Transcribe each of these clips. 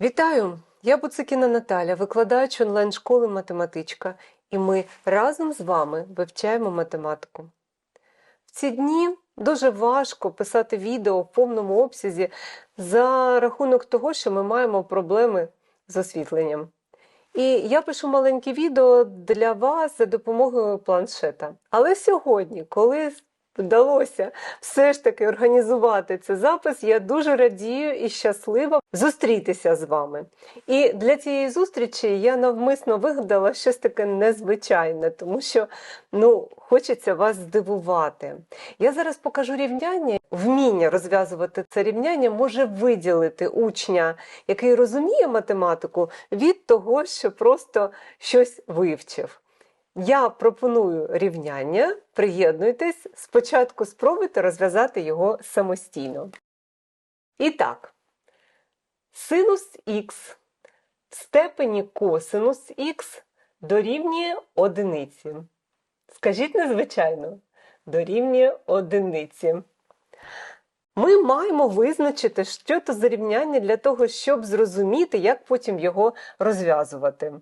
Вітаю! Я Буцикіна Наталя, викладач онлайн-школи математичка, і ми разом з вами вивчаємо математику. В ці дні дуже важко писати відео в повному обсязі за рахунок того, що ми маємо проблеми з освітленням. І я пишу маленьке відео для вас за допомогою планшета. Але сьогодні, коли вдалося все ж таки організувати цей запис, я дуже радію і щаслива зустрітися з вами. І для цієї зустрічі я навмисно вигадала щось таке незвичайне, тому що ну, хочеться вас здивувати. Я зараз покажу рівняння. Вміння розв'язувати це рівняння може виділити учня, який розуміє математику, від того, що просто щось вивчив. Я пропоную рівняння, приєднуйтесь, спочатку спробуйте розв'язати його самостійно. І так, синус х в степені косинус х дорівнює одиниці. Скажіть незвичайно, дорівнює одиниці. Ми маємо визначити, що це за рівняння для того, щоб зрозуміти, як потім його розв'язувати.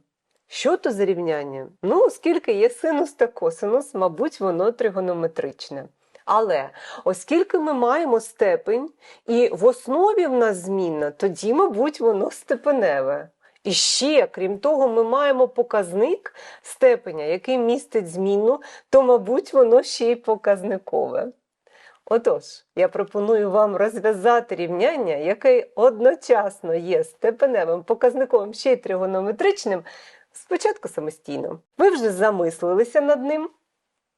Що то за рівняння? Ну, оскільки є синус та косинус, мабуть, воно тригонометричне. Але оскільки ми маємо степень, і в основі в нас змінна, тоді, мабуть, воно степеневе. І ще, крім того, ми маємо показник степеня, який містить змінну, то, мабуть, воно ще й показникове. Отож, я пропоную вам розв'язати рівняння, яке одночасно є степеневим показниковим ще й тригонометричним, спочатку самостійно. Ви вже замислилися над ним,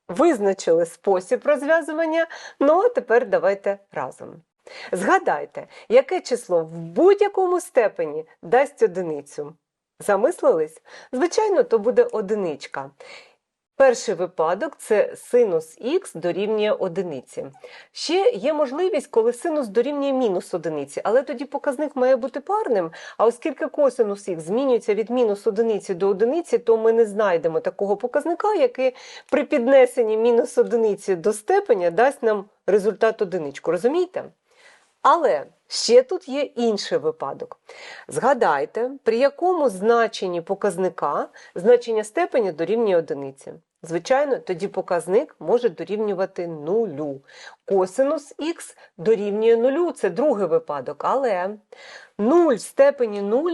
визначили спосіб розв'язування, ну а тепер давайте разом. Згадайте, яке число в будь-якому степені дасть одиницю. Замислились? Звичайно, то буде одиничка. Перший випадок це синус х дорівнює одиниці. Ще є можливість, коли синус дорівнює мінус одиниці, але тоді показник має бути парним. А оскільки косинус х змінюється від мінус одиниці до одиниці, то ми не знайдемо такого показника, який при піднесенні мінус одиниці до степеня дасть нам результат одиничку. Розумієте? Але ще тут є інший випадок. Згадайте, при якому значенні показника значення степені дорівнює одиниці. Звичайно, тоді показник може дорівнювати нулю. Косинус х дорівнює нулю, це другий випадок. Але 0 в степені 0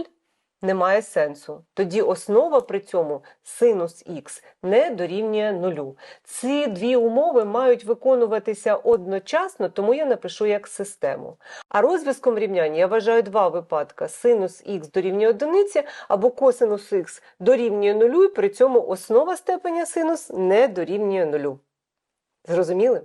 немає сенсу. Тоді основа при цьому синус х не дорівнює нулю. Ці дві умови мають виконуватися одночасно, тому я напишу як систему. А розв'язком рівняння я вважаю два випадки: синус х дорівнює одиниці або косинус х дорівнює нулю, і при цьому основа степеня синус не дорівнює нулю. Зрозуміли?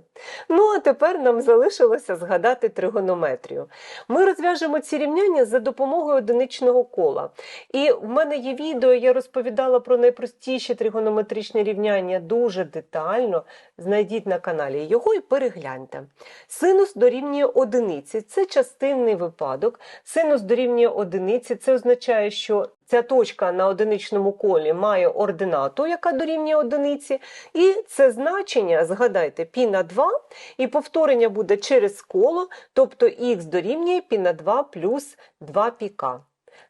Ну, а тепер нам залишилося згадати тригонометрію. Ми розв'яжемо ці рівняння за допомогою одиничного кола. І в мене є відео, я розповідала про найпростіші тригонометричні рівняння дуже детально. Знайдіть на каналі його і перегляньте. Синус дорівнює одиниці це частинний випадок. Синус дорівнює одиниці, це означає, що Ця точка на одиничному колі має ординату, яка дорівнює одиниці, і це значення, згадайте, π на 2, і повторення буде через коло, тобто х дорівнює π на 2 плюс 2 піка.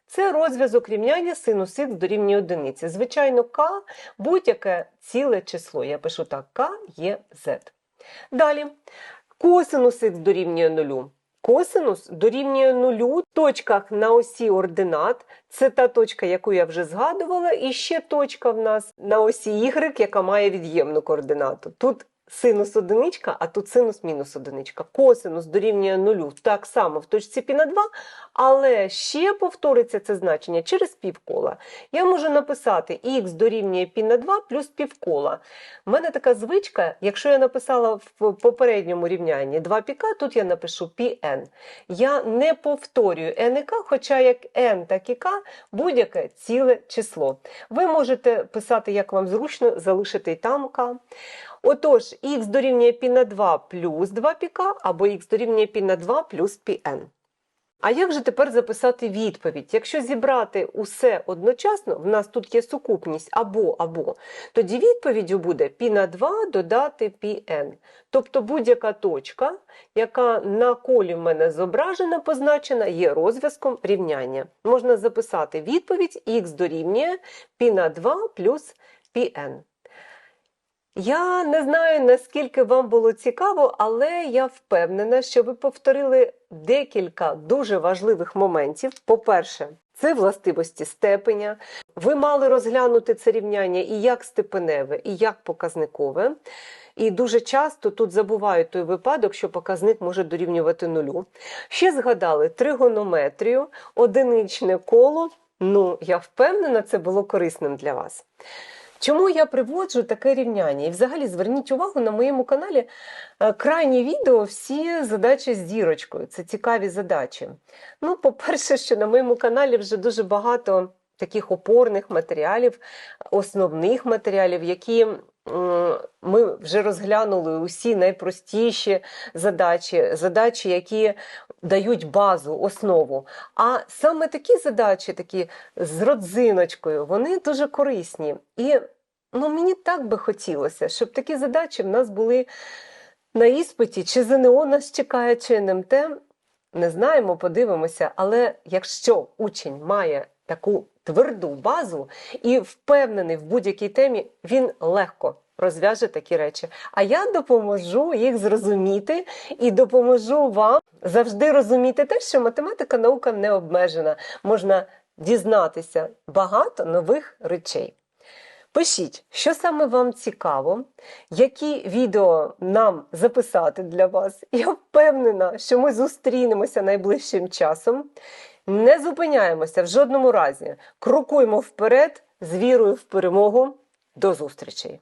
Це розв'язок рівняння синус х дорівнює одиниці. Звичайно, k будь-яке ціле число. Я пишу так, k є z. Далі, косинус х дорівнює нулю. Косинус дорівнює нулю точках на осі ординат. Це та точка, яку я вже згадувала, і ще точка в нас на осі y, яка має від'ємну координату. Тут синус одиничка, а тут синус мінус одиничка. Косинус дорівнює нулю так само в точці пі на 2, але ще повториться це значення через півкола. Я можу написати х дорівнює пі на 2 плюс півкола. У мене така звичка, якщо я написала в попередньому рівнянні 2 піка, тут я напишу пі пін. Я не повторюю n і k, хоча як n, так і k будь-яке ціле число. Ви можете писати, як вам зручно, залишити і там k. Отож, х дорівнює π на 2 плюс 2 піка, або х дорівнює π на 2 плюс πn. А як же тепер записати відповідь? Якщо зібрати усе одночасно, в нас тут є сукупність або або, тоді відповіддю буде π на 2 додати πn. Тобто будь-яка точка, яка на колі в мене зображена, позначена, є розв'язком рівняння. Можна записати відповідь х дорівнює π на 2 плюс πn. Я не знаю, наскільки вам було цікаво, але я впевнена, що ви повторили декілька дуже важливих моментів. По-перше, це властивості степеня. Ви мали розглянути це рівняння і як степеневе, і як показникове. І дуже часто тут забувають той випадок, що показник може дорівнювати нулю. Ще згадали тригонометрію, одиничне коло. Ну, я впевнена, це було корисним для вас. Чому я приводжу таке рівняння? І взагалі зверніть увагу на моєму каналі е, крайні відео всі задачі з дірочкою. Це цікаві задачі. Ну, по-перше, що на моєму каналі вже дуже багато таких опорних матеріалів, основних матеріалів, які ми вже розглянули усі найпростіші задачі, задачі, які дають базу, основу. А саме такі задачі, такі з родзиночкою, вони дуже корисні. І ну, мені так би хотілося, щоб такі задачі в нас були на іспиті, чи ЗНО нас чекає, чи НМТ. Не знаємо, подивимося, але якщо учень має таку тверду базу і впевнений в будь-якій темі, він легко розв'яже такі речі. А я допоможу їх зрозуміти і допоможу вам завжди розуміти те, що математика наука не обмежена. Можна дізнатися багато нових речей. Пишіть, що саме вам цікаво, які відео нам записати для вас. Я впевнена, що ми зустрінемося найближчим часом. Не зупиняємося в жодному разі. Крокуємо вперед з вірою в перемогу. До зустрічей!